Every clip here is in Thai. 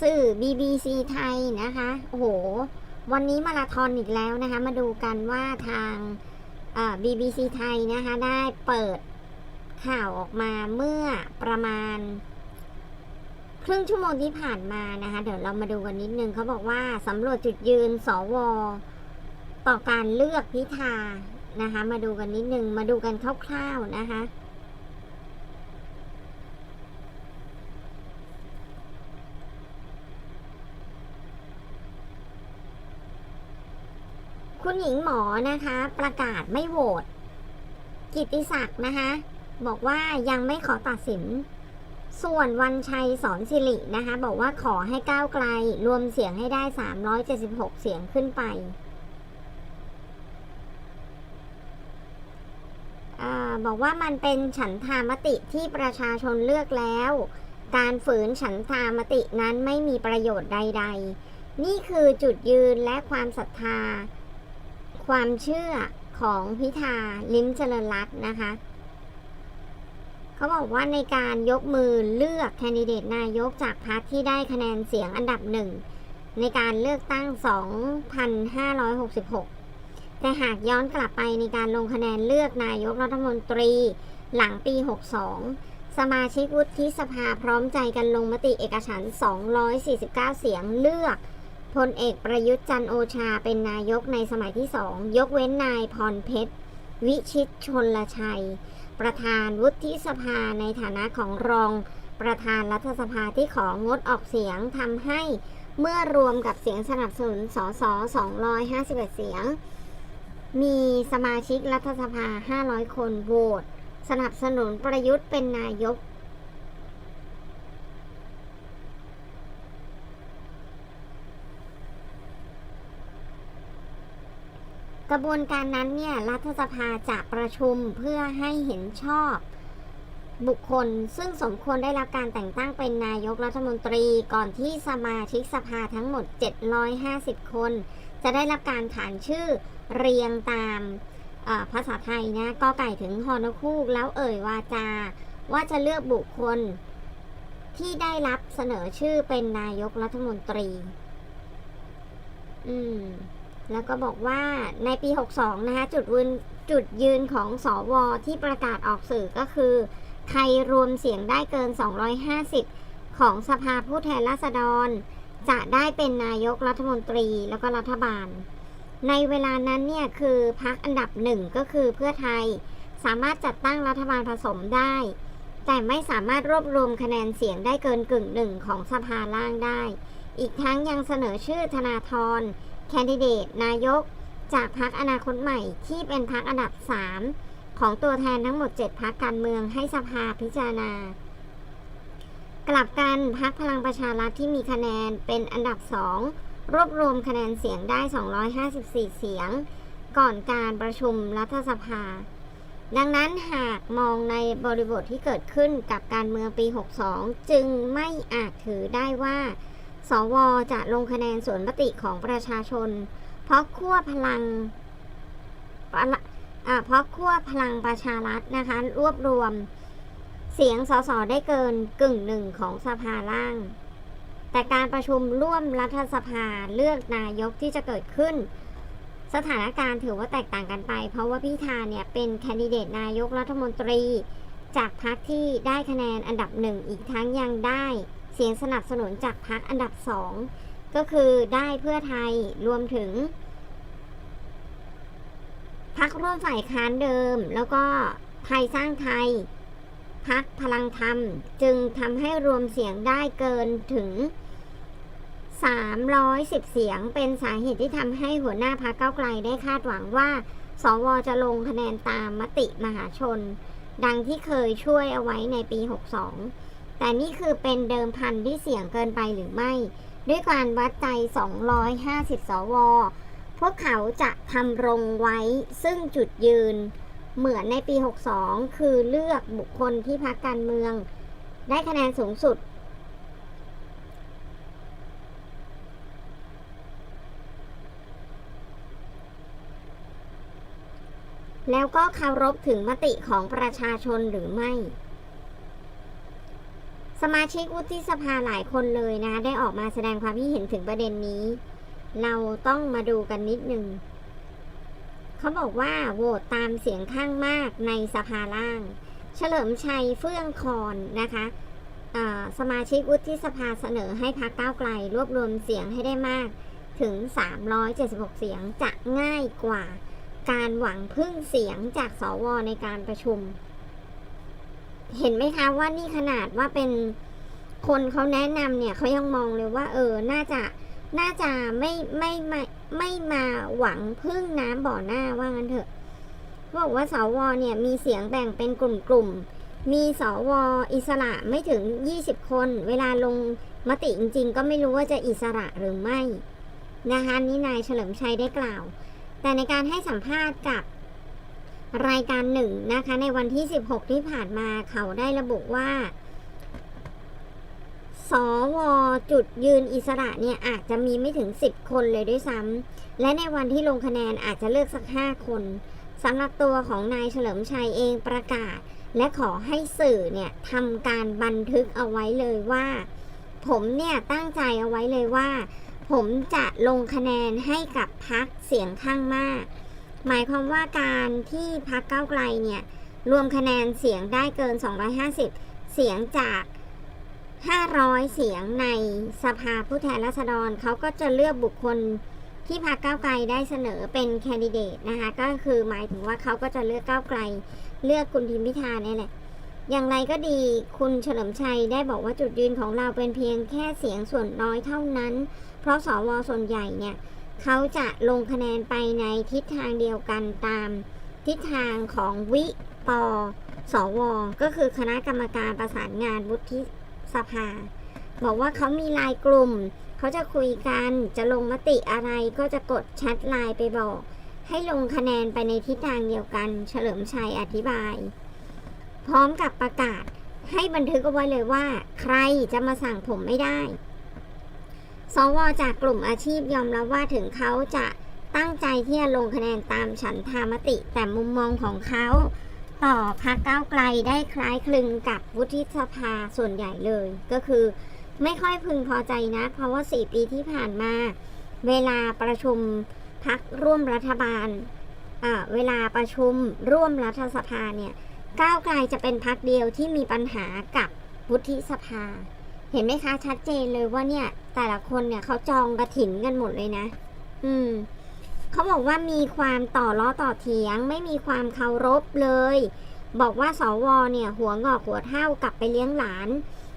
สื่อ BBC ไทยนะคะโอ้โห วันนี้มาราธอนอีกแล้วนะคะ มาดูกันว่าทางเอ่อ BBC ไทยนะคะ ได้เปิดข่าวออกมาเมื่อประมาณ ครึ่งชั่วโมงที่ผ่านมานะคะ เดี๋ยวเรามาดูกันนิดนึงเขาบอกว่าสำรวจจุดยืนสวต่อการเลือกพิธานะคะ มาดูกันนิดนึง มาดูกันคร่าวๆนะคะ คุณหญิงหมอนะคะ ประกาศไม่โหวตกิติศักดิ์นะคะ บอกว่ายังไม่ขอตัดสิน ส่วนวันชัยสอนสิรินะคะ บอกว่าขอให้ก้าวไกล รวมเสียงให้ได้ 376 เสียงขึ้นไปอบอกว่ามันเป็นฉันทามติที่ประชาชนเลือกแล้ว การฝืนฉันทามตินั้นไม่มีประโยชน์ใด ๆ นี่คือจุดยืนและความศรัทธา ความเชื่อของพิธาลิ้มเจริญรัตน์นะคะ เขาบอกว่าในการยกมือเลือกแคนดิเดตนายกจากพรรคที่ได้คะแนนเสียงอันดับหนึ่งในการเลือกตั้ง 2,566 แต่หากย้อนกลับไปในการลงคะแนนเลือกนายกรัฐมนตรีหลังปี 62 สมาชิกวุฒิสภาพร้อมใจกันลงมติเอกฉัน 249 เสียงเลือก พลเอกประยุทธ์จันโอชาเป็นนายกในสมัยที่สอง ยกเว้นนายพรเพชร วิชิตชนลชัย ประธานวุฒิสภาในฐานะของรอง ประธานรัฐสภาที่ของดออกเสียงทำให้เมื่อรวมกับเสียงสนับสนุนสส251 เสียง มีสมาชิกรัฐสภา 500 คนโหวตสนับสนุนประยุทธ์เป็นนายก ระบวนการนั้นเนี่ยรัฐสภาจะประชุมเพื่อให้เห็นชอบบุคคลซึ่งสมควรได้รับการแต่งตั้งเป็นนายกรัฐมนตรีก่อนที่สมาชิกสภาทั้งหมด 750 คน จะได้รับการขานชื่อเรียงตามภาษาไทยนะก็ไก่ถึงฮอนคูกแล้วเอ่ยวาจา ว่าจะเลือกบุคคล ที่ได้รับเสนอชื่อเป็นนายกรัฐมนตรี อืม แล้วก็บอกว่าในปี 62 นะคะจุดยืนจุดยืนของสอวอที่ประกาศออกสื่อก็คือ ใครรวมเสียงได้เกิน 250 ของสภาผู้แทนราษฎร จะได้เป็นนายกรัฐมนตรีแล้วก็รัฐบาล ในเวลานั้นเนี่ยคือพักอันดับหนึ่งก็คือเพื่อไทยสามารถจัดตั้งรัฐบาลผสมได้ แต่ไม่สามารถรวบรวมคะแนนเสียงได้เกินกึ่งหนึ่งของสภาล่างได้ อีกทั้งยังเสนอชื่อธนาธร แคนดิเดตนายก จากพรรคอนาคตใหม่ที่เป็นพรรคอันดับ 3 ของตัวแทนทั้งหมด 7พรรคการเมืองให้สภาพิจารณา กลับกันพรรคพลังประชารัฐที่มีคะแนนเป็นอันดับ 2 รวบรวมคะแนนเสียงได้ 254 เสียง ก่อนการประชุมรัฐสภา ดังนั้นหากมองในบริบทที่เกิดขึ้นกับการเมืองปี 62 จึงไม่อาจถือได้ว่า สวจะลงคะแนนสวนมติของประชาชน เพราะขั้วพลังเพราะขั้วพลังประชารัฐนะคะ รวบรวม เสียงสสได้เกินกึ่งหนึ่งของสภาล่าง แต่การประชุมร่วมรัฐสภาเลือกนายกที่จะเกิดขึ้น สถานการณ์ถือว่าแตกต่างกันไป เพราะว่าพิธาเนี่ยเป็นแคนดิเดตนายกรัฐมนตรี จากพรรคที่ได้คะแนนอันดับหนึ่งอีกทั้งยังได้ เสียงสนับสนุนจากพรรคอันดับสองก็คือได้เพื่อไทยรวมถึงพรรคร่วมฝ่ายค้านเดิม แล้วก็ไทยสร้างไทยพรรคพลังธรรม จึงทำให้รวมเสียงได้เกินถึง 310 เสียงเป็นสาเหตุที่ทำให้หัวหน้าพรรคเก้าไกลได้คาดหวังว่า สวจะลงคะแนนตามมติมหาชน ดังที่เคยช่วยเอาไว้ในปี 62 แต่นี่คือเป็นเดิมพันที่เสี่ยงเกินไปหรือไม่ ด้วยการวัดใจ 250 สว พวกเขาจะทำรงไว้ซึ่งจุดยืน เหมือนในปี 62 คือเลือกบุคคลที่พักการเมือง ได้คะแนนสูงสุดแล้วก็เคารพถึงมติของประชาชนหรือไม่ สมาชิกวุฒิสภาหลายคนเลยนะคะได้ออกมาแสดงความคิดเห็นถึงประเด็นนี้ เราต้องมาดูกันนิดนึงเขาบอกว่าโหวตตามเสียงข้างมากในสภาล่าง เฉลิมชัยเฟื่องคอนนะคะสมาชิกวุฒิสภาเสนอให้พรรคก้าวไกล รวบรวมเสียงให้ได้มากถึง 376 เสียงจะง่ายกว่า การหวังพึ่งเสียงจากสวในการประชุม เห็นไหมคะว่านี่ขนาดว่าเป็นคนเขาแนะนำเนี่ยเขายังมองเลยว่า เออน่าจะน่าจะไม่ไม่ไม่ไม่มาหวังพึ่งน้ำบ่อหน้าว่างั้นเถอะเขาบอกว่าสวเนี่ยมีเสียงแบ่งเป็นกลุ่มๆ มีสวอิสระไม่ถึง 20 คน เวลาลงมติจริงๆ ก็ไม่รู้ว่าจะอิสระหรือไม่นะคะนี่นายเฉลิมชัยได้กล่าว แต่ในการให้สัมภาษณ์กับ รายการหนึ่งนะคะ ในวันที่ 16 ที่ผ่านมาเขาได้ระบุว่า สวจุดยืนอิสระเนี่ยอาจจะมีไม่ถึง 10 คนเลยด้วยซ้ำและในวันที่ลงคะแนนอาจจะเลือกสัก 5 คนสำหรับตัวของนายเฉลิมชัยเองประกาศ และขอให้สื่อเนี่ยทำการบันทึกเอาไว้เลยว่า ผมเนี่ยตั้งใจเอาไว้เลยว่า ผมจะลงคะแนนให้กับพักเสียงข้างมาก หมายความว่าการที่พักเก้าไกลเนี่ย รวมคะแนนเสียงได้เกิน 250 เสียงจาก 500 เสียงในสภาผู้แทนราษฎรเขาก็จะเลือกบุคคลที่พรรคก้าวไกลได้เสนอเป็นแคนดิเดตนะคะ ก็คือหมายถึงว่าเขาก็จะเลือกก้าวไกล เลือกคุณทิมพิธาเนี่ยแหละอย่างไรก็ดีคุณเฉลิมชัยได้บอกว่าจุดยืนของเราเป็นเพียงแค่เสียงส่วนน้อยเท่านั้น เพราะสวส่วนใหญ่เนี่ย เขาจะลงคะแนนไปในทิศทางเดียวกันตามทิศทางของวิปสว ก็คือคณะกรรมการประสานงานวุฒิสภา บอกว่าเขามีลายกลุ่ม เขาจะคุยกันจะลงมติอะไรก็จะกดแชทไลน์ไปบอก ให้ลงคะแนนไปในทิศทางเดียวกัน เฉลิมชัยอธิบาย พร้อมกับประกาศให้บันทึกเอาไว้เลยว่า ใครจะมาสั่งผมไม่ได้ สวจากกลุ่มอาชีพยอมรับว่าถึงเขาจะตั้งใจที่จะลงคะแนนตามฉันทามติ แต่มุมมองของเขาต่อพรรคก้าวไกลได้คล้ายคลึงกับวุฒิสภาส่วนใหญ่เลย ก็คือไม่ค่อยพึงพอใจนะ เพราะว่า 4 ปีที่ผ่านมา เวลาประชุมพักร่วมรัฐบาลอ่าเวลาประชุมร่วมรัฐสภาเนี่ย ก้าวไกลจะเป็นพักเดียวที่มีปัญหากับวุฒิสภา เห็นไหมคะชัดเจนเลยว่าเนี่ย แต่ละคนเนี่ยเขาจองกระถินกันหมดเลยนะ อืมเขาบอกว่ามีความต่อล้อต่อเถียง ไม่มีความเคารพเลย บอกว่าสวเนี่ย หัวงอกหัวเท่ากลับไปเลี้ยงหลาน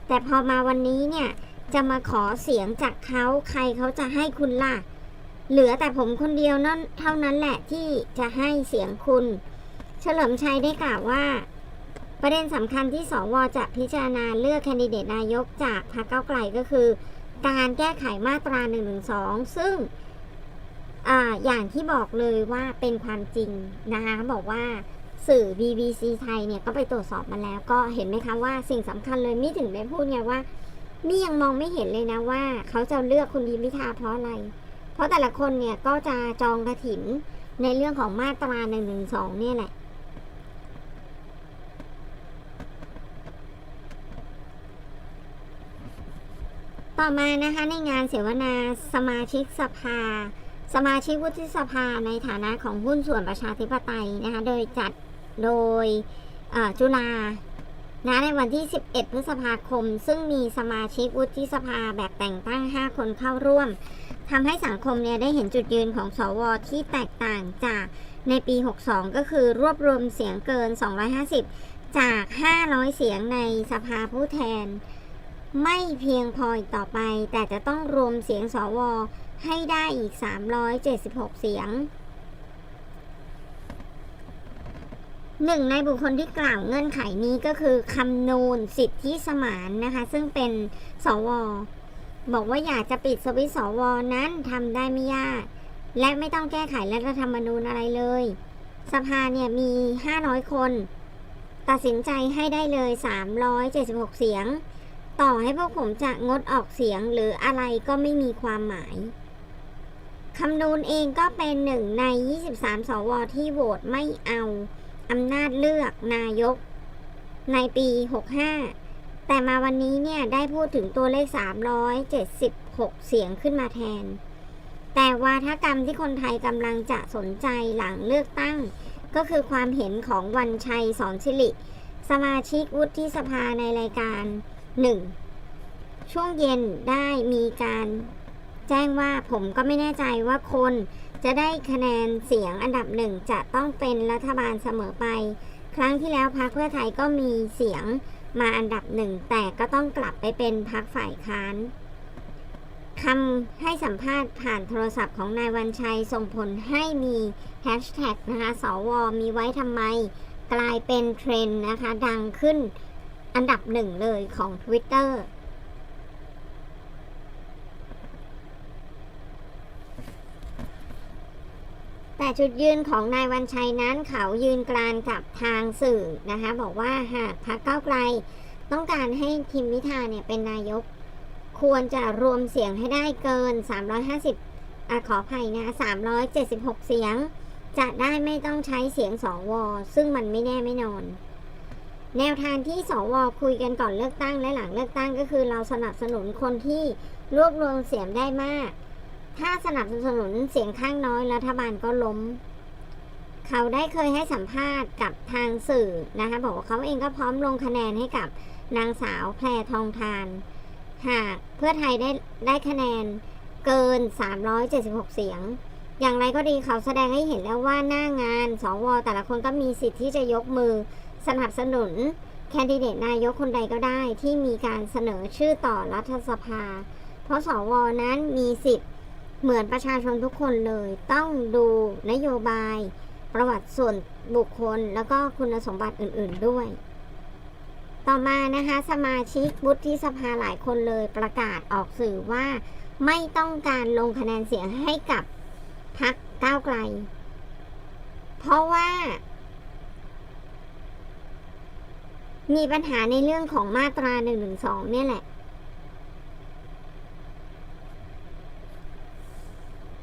แต่พอมาวันนี้เนี่ย จะมาขอเสียงจากเขาใครเขาจะให้คุณล่ะ เหลือแต่ผมคนเดียวนั่นเท่านั้นแหละที่จะให้เสียงคุณ เฉลิมชัยได้กล่าวว่า ประเด็นสำคัญที่สวจะพิจารณาเลือกแคนดิเดตนายกจากพรรคเก้าไกลก็คือ การแก้ไขมาตรา1นึซึ่งออย่างที่บอกเลยว่าเป็นความจริงนะคะเขาบอกว่าสื่อ BBC ไทยเนี่ยก็ไปตรวจสอบมาแล้ว ก็เห็นไหมคะว่าสิ่งสำคัญเลยมี่ถึงได้พูดไงว่ามี่ยังมองไม่เห็นเลยนะว่า เขาจะเลือกคุณดีพิธาเพราะอะไร เพราะแต่ละคนเนี่ยก็จะจองกระถินในเรื่องของมาตรา1นึเนี่ยแหละ ต่อมานะคะในงานเสวนาสมาชิกสภา สมาชิกวุฒิสภาในฐานะของหุ้นส่วนประชาธิปไตยนะคะโดยจัดโดยจุฬานะในวันที่ 11 พฤษภาคม ซึ่งมีสมาชิกวุฒิสภาแบบแต่งตั้ง 5 คนเข้าร่วมทำให้สังคมเนี่ยได้เห็นจุดยืนของสวที่แตกต่างจากในปี 62 ก็คือรวบรวมเสียงเกิน 250 จาก 500 เสียงในสภาผู้แทน ไม่เพียงพออีกต่อไป แต่จะต้องรวมเสียงสว ให้ได้อีก 376 เสียงหนึ่งในบุคคลที่กล่าวเงื่อนไขนี้ก็คือคำนูนสิทธิสมานนะคะ ซึ่งเป็นสว บอกว่าอยากจะปิดสวิตสวนั้นทำได้ไม่ยาก และไม่ต้องแก้ไขรัฐธรรมนูญอะไรเลย สภาเนี่ยมี 500 คน ตัดสินใจให้ได้เลย 376 เสียง ต่อให้พวกผมจะงดออกเสียงหรืออะไรก็ไม่มีความหมายคำนูนเองก็เป็นหนึ่งใน 23 สว ที่โหวตไม่เอาอำนาจเลือกนายก ในปี 65 แต่มาวันนี้เนี่ยได้พูดถึงตัวเลข 376 เสียงขึ้นมาแทน แต่วาทกรรมที่คนไทยกำลังจะสนใจหลังเลือกตั้ง ก็คือความเห็นของวันชัยสอนสิริ สมาชิกวุฒิสภาในรายการ 1. ช่วงเย็นได้มีการแจ้งว่าผมก็ไม่แน่ใจว่าคนจะได้คะแนนเสียงอันดับหนึ่งจะต้องเป็นรัฐบาลเสมอไป ครั้งที่แล้วพรรคเพื่อไทยก็มีเสียงมาอันดับหนึ่งแต่ก็ต้องกลับไปเป็นพรรคฝ่ายค้านคำให้สัมภาษณ์ผ่านโทรศัพท์ของนายวันชัยส่งผลให้มีแฮชแท็กนะคะสวมีไว้ทำไม กลายเป็นเทรนด์นะคะ ดังขึ้น อันดับหนึ่งเลยของ Twitter แต่จุดยืนของนายวันชัยนั้นเขายืนกรานกับทางสื่อนะคะ บอกว่าหากพรรคก้าวไกล ต้องการให้ทิมพิธาเนี่ยเป็นนายก ควรจะรวมเสียงให้ได้เกิน 350อขออภัยนะ 376 เสียง จะได้ไม่ต้องใช้เสียงสองวอซึ่งมันไม่แน่ไม่นอน แนวทางที่สวคุยกันก่อนเลือกตั้งและหลังเลือกตั้งก็คือเราสนับสนุนคนที่รวบรวมเสียงได้มาก ถ้าสนับสนุนเสียงข้างน้อยรัฐบาลก็ล้ม เขาได้เคยให้สัมภาษณ์กับทางสื่อนะคะบอกว่าเขาเองก็พร้อมลงคะแนนให้กับนางสาวแพรทองทาน หากเพื่อไทยได้ได้คะแนนเกิน 376 เสียง อย่างไรก็ดีเขาแสดงให้เห็นแล้วว่าหน้างานสวแต่ละคนก็มีสิทธิ์ที่จะยกมือ สนับสนุนแคนดิเดตนายกคนใดก็ได้ที่มีการเสนอชื่อต่อรัฐสภา เพราะสวนั้นมีสิทธิ์เหมือนประชาชนทุกคนเลย ต้องดูนโยบาย ประวัติส่วนบุคคล แล้วก็คุณสมบัติอื่น ๆด้วย ต่อมานะคะ สมาชิกวุฒิสภาหลายคนเลยประกาศออกสื่อว่า ไม่ต้องการลงคะแนนเสียงให้กับพรรคก้าวไกล เพราะว่า มีปัญหาในเรื่องของมาตรา1นึเนี่ยแหละ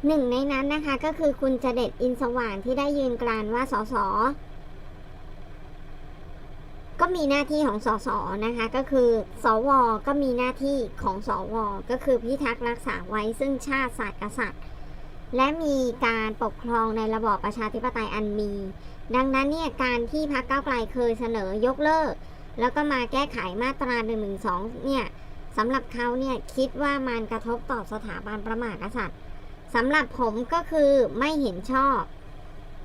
หนึ่งในนั้นนะคะก็คือคุณจเด็ดอินสว่างที่ได้ยืนกรานว่าสสก็มีหน้าที่ของสสนะคะก็คือ สว ก็มีหน้าที่ของสว ก็คือพิทักษ์รักษาไว้ซึ่งชาติศาสตร์กษัตริย์ และมีการปกครองในระบอบประชาธิปไตยอันมี ดังนั้นเนี่ยการที่พรรคก้าวไกลเคยเสนอยกเลิก แล้วก็มาแก้ไขมาตรา1นึเนี่ยสำหรับเขาเนี่ยคิดว่ามันกระทบต่อสถาบันประมากษัตริย์สำหรับผมก็คือไม่เห็นชอบ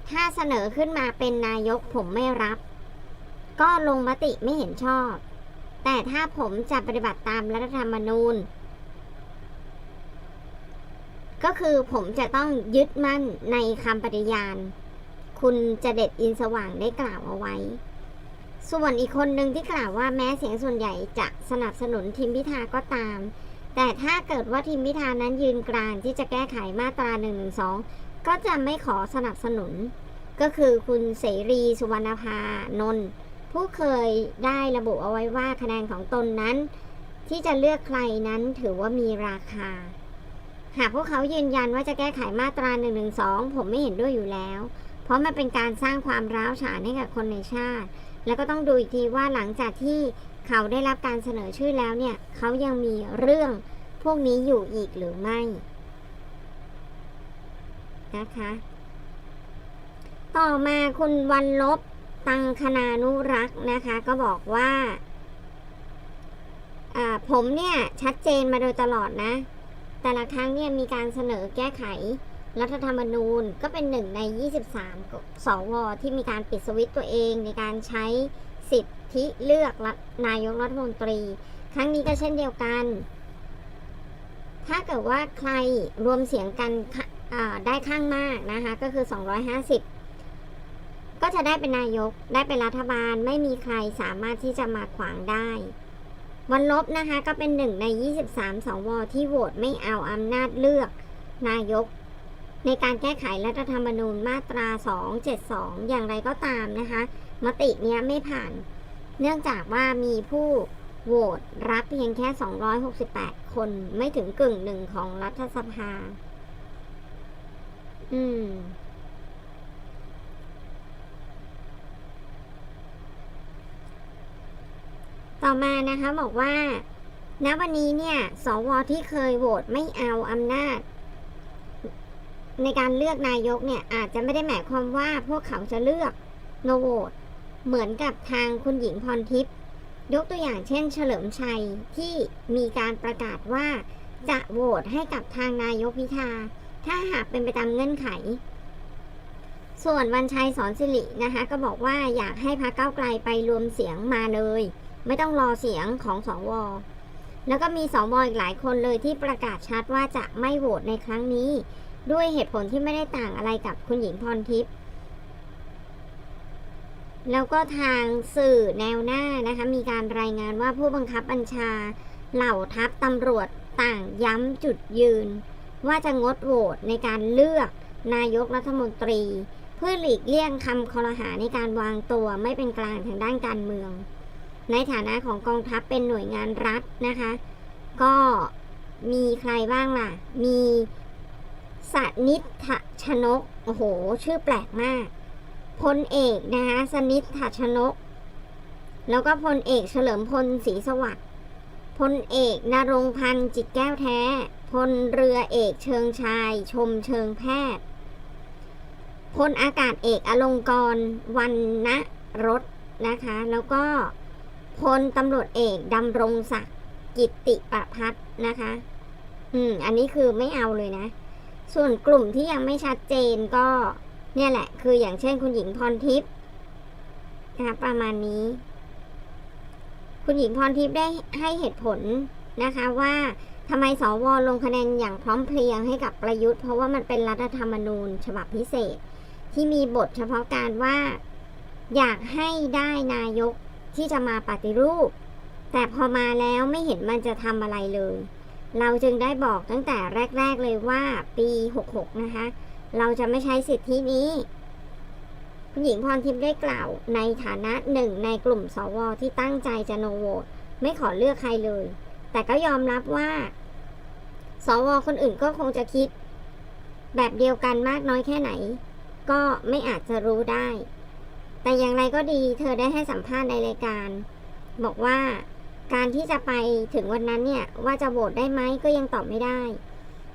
ถ้าเสนอขึ้นมาเป็นนายกผมไม่รับ ก็ลงมติไม่เห็นชอบ แต่ถ้าผมจะปฏิบัติตามรัฐธรรมนูญ ก็คือผมจะต้องยึดมั่นในคำปฏิญาณ คุณจะเด็ดอินสว่างได้กล่าวเอาไว้ ส่วนอีกคนหนึ่งที่กล่าวว่าแม้เสียงส่วนใหญ่จะสนับสนุนทิมพิธาก็ตาม แต่ถ้าเกิดว่าทีมพิธานั้นยืนกรานที่จะแก้ไขมาตรา1นึก็จะไม่ขอสนับสนุน ก็คือคุณเสรีสุวรรณภานนท์ผู้เคยได้ระบุเอาไว้ว่าคะแนนของตนนั้น ที่จะเลือกใครนั้นถือว่ามีราคา หากพวกเขายืนยันว่าจะแก้ไขมาตรา1นึผมไม่เห็นด้วยอยู่แล้ว เพราะมันเป็นการสร้างความร้าวฉานให้กับคนในชาติ แล้วก็ต้องดูอีกทีว่าหลังจากที่เขาได้รับการเสนอชื่อแล้วเนี่ย เขายังมีเรื่องพวกนี้อยู่อีกหรือไม่นะคะ ต่อมาคุณวันลบตังคณานุรักษ์นะคะ ก็บอกว่าผมเนี่ยชัดเจนมาโดยตลอดนะ แต่ละครั้งเนี่ยมีการเสนอแก้ไข รัฐธรรมนูญก็เป็นหนึ่งใน 23 สว ที่มีการปิดสวิตตัวเองในการใช้สิทธิเลือกนายกรัฐมนตรี ครั้งนี้ก็เช่นเดียวกัน ถ้าเกิดว่าใครรวมเสียงกันได้ข้างมากนะคะ ก็คือ 250 ก็จะได้เป็นนายกได้เป็นรัฐบาลไม่มีใครสามารถที่จะมาขวางได้วันลบนะคะก็เป็นหนึ่งใน 23 สว ที่โหวตไม่เอาอำนาจเลือก นายก ในการแก้ไขรัฐธรรมนูญมาตรา 272 อย่างไรก็ตามนะคะ มติเนี้ยไม่ผ่าน เนื่องจากว่ามีผู้โหวตรับเพียงแค่ 268 คนไม่ถึงกึ่งหนึ่งของรัฐสภา อืม ต่อมานะคะบอกว่า ณ วันนี้เนี่ย สวที่เคยโหวตไม่เอาอำนาจ ในการเลือกนายกเนี่ยอาจจะไม่ได้หมายความว่าพวกเขาจะเลือกโนโหวตเหมือนกับทางคุณหญิงพรทิพย์ยกตัวอย่างเช่น เฉลิมชัยที่มีการประกาศว่า จะโหวตให้กับทางนายกพิธา ถ้าหากเป็นไปตามเงื่อนไข ส่วนวันชัยสอนสิรินะคะก็บอกว่าอยากให้พรรคก้าไกลไปรวมเสียงมาเลย ไม่ต้องรอเสียงของสวแล้วก็มีสวอีกหลายคนเลยที่ประกาศชัดว่าจะไม่โหวตในครั้งนี้ ด้วยเหตุผลที่ไม่ได้ต่างอะไรกับคุณหญิงพรทิพย์แล้วก็ทางสื่อแนวหน้านะคะ มีการรายงานว่าผู้บังคับบัญชา เหล่าทัพตำรวจต่างย้ำจุดยืน ว่าจะงดโหวตในการเลือกนายกรัฐมนตรี เพื่อหลีกเลี่ยงคำคอรหาในการวางตัวไม่เป็นกลางทางด้านการเมือง ในฐานะของกองทัพเป็นหน่วยงานรัฐนะคะ ก็มีใครบ้างล่ะ มี สนิทธชนก โอ้โห ชื่อแปลกมาก พลเอกนะคะสนิทธชนก แล้วก็พลเอกเฉลิมพลศรีสวัสดิ์ พลเอกนรงพันธ์จิตแก้วแท้ พลเรือเอกเชิงชาย ชมเชิงแพทย์ พลอากาศเอกอลงกรวันณรสนะคะ แล้วก็พลตำรวจเอกดำรงศักดิ์กิตติประพัฒน์นะคะ อืม อันนี้คือไม่เอาเลยนะ ส่วนกลุ่มที่ยังไม่ชัดเจนก็เนี่ยแหละ คืออย่างเช่นคุณหญิงพรทิพย์นะคะประมาณนี้ คุณหญิงพรทิพย์ได้ให้เหตุผลนะคะว่าทำไมสวลงคะแนนอย่างพร้อมเพรียงให้กับประยุทธ์ เพราะว่ามันเป็นรัฐธรรมนูญ ฉบับพิเศษ ที่มีบทเฉพาะการว่าอยากให้ได้นายกที่จะมาปฏิรูป แต่พอมาแล้วไม่เห็นมันจะทำอะไรเลย เราจึงได้บอกตั้งแต่แรก ๆเลยว่าปี 66 นะคะ เราจะไม่ใช้สิทธินี้ คุณหญิงพรทิพย์ได้กล่าว ในฐานะหนึ่งในกลุ่มสวที่ตั้งใจจะโนโหวตไม่ขอเลือกใครเลย แต่ก็ยอมรับว่า สวคนอื่นก็คงจะคิด แบบเดียวกันมากน้อยแค่ไหน ก็ไม่อาจจะรู้ได้ แต่อย่างไรก็ดี เธอได้ให้สัมภาษณ์ในรายการ บอกว่า การที่จะไปถึงวันนั้นเนี่ยว่าจะโหวตได้ไหมก็ยังตอบไม่ได้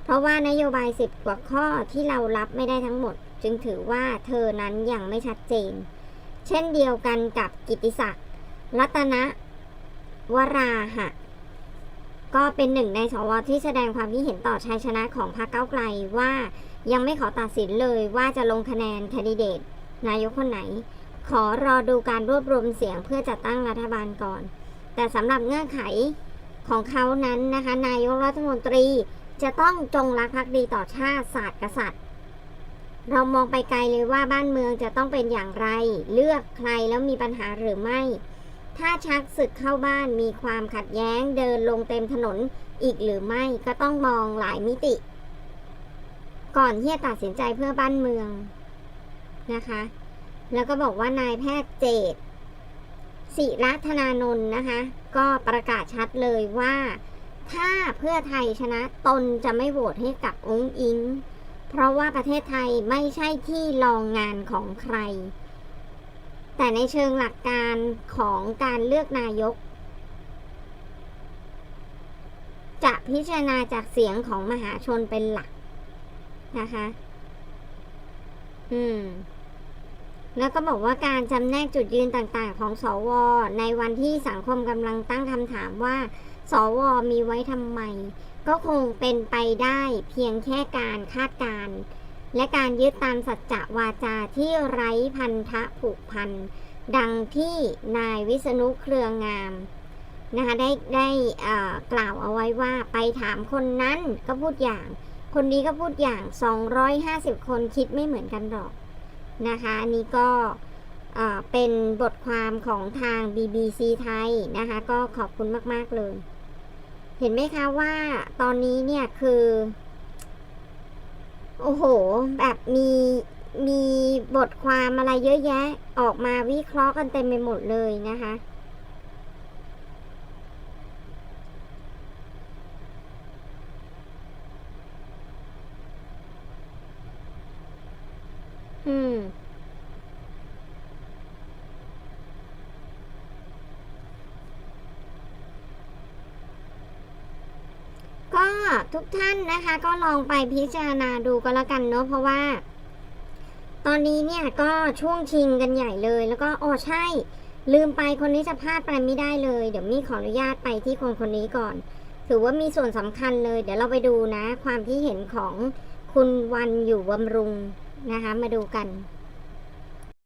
เพราะว่านโยบายสิบกว่าข้อที่เรารับไม่ได้ทั้งหมด จึงถือว่าเธอนั้นยังไม่ชัดเจน เช่นเดียวกันกับกิติศักดิ์รัตนวราหะ ก็เป็นหนึ่งในสวที่แสดงความคิดเห็นต่อชัยชนะของพรรคเก้าไกลว่ายังไม่ขอตัดสินเลยว่าจะลงคะแนนแคนดิเดต นายกคนไหน ขอรอดูการรวบรวมเสียงเพื่อจัดตั้งรัฐบาลก่อน แต่สำหรับเงื่อนไขของเขานั้นนะคะ นายกรัฐมนตรีจะต้องจงรักภักดีต่อชาติศาสตร์กษัตริย์ เรามองไปไกลเลยว่าบ้านเมืองจะต้องเป็นอย่างไร เลือกใครแล้วมีปัญหาหรือไม่ ถ้าชักศึกเข้าบ้านมีความขัดแย้งเดินลงเต็มถนนอีกหรือไม่ก็ต้องมองหลายมิติ ก่อนที่จะตัดสินใจเพื่อบ้านเมืองนะคะ แล้วก็บอกว่านายแพทย์เจต ศิรัธนานนท์นะคะ ก็ประกาศชัดเลยว่า ถ้าเพื่อไทยชนะตนจะไม่โหวตให้กับองค์อิง เพราะว่าประเทศไทยไม่ใช่ที่รองงานของใคร แต่ในเชิงหลักการของการเลือกนายก จะพิจารณาจากเสียงของมหาชนเป็นหลักนะคะ อืม แล้วก็บอกว่าการจำแนกจุดยืนต่างๆ ของสว ในวันที่สังคมกำลังตั้งคำถามว่า สว มีไว้ทำไม ก็คงเป็นไปได้เพียงแค่การคาดการณ์และการยึดตามสัจจะวาจาที่ไร้พันธะผูกพัน ดังที่นายวิษณุเครืองามนะคะได้ได้กล่าวเอาไว้ว่าไปถามคนนั้นก็พูดอย่าง คนนี้ก็พูดอย่าง 250 คนคิดไม่เหมือนกันหรอก นะคะอันนี้ก็เป็นบทความของทาง BBC ไทยนะคะ ก็ขอบคุณมาก ๆ เลย เห็นไหมคะว่าตอนนี้เนี่ยคือ โอ้โห แบบมีมีบทความอะไรเยอะแยะ ออกมาวิเคราะห์กันเต็มไปหมดเลยนะคะ อืม ก็ทุกท่านนะคะ ก็ลองไปพิจารณาดูก็แล้วกันเนาะเพราะว่า ตอนนี้เนี่ยก็ช่วงชิงกันใหญ่เลย แล้วก็อ๋อใช่ ลืมไปคนนี้จะพลาดไปไม่ได้เลย เดี๋ยวมีขออนุญาตไปที่คนคนนี้ก่อน ถือว่ามีส่วนสำคัญเลย เดี๋ยวเราไปดูนะ ความที่เห็นของคุณวันอยู่บำรุง นะคะ มาดูกัน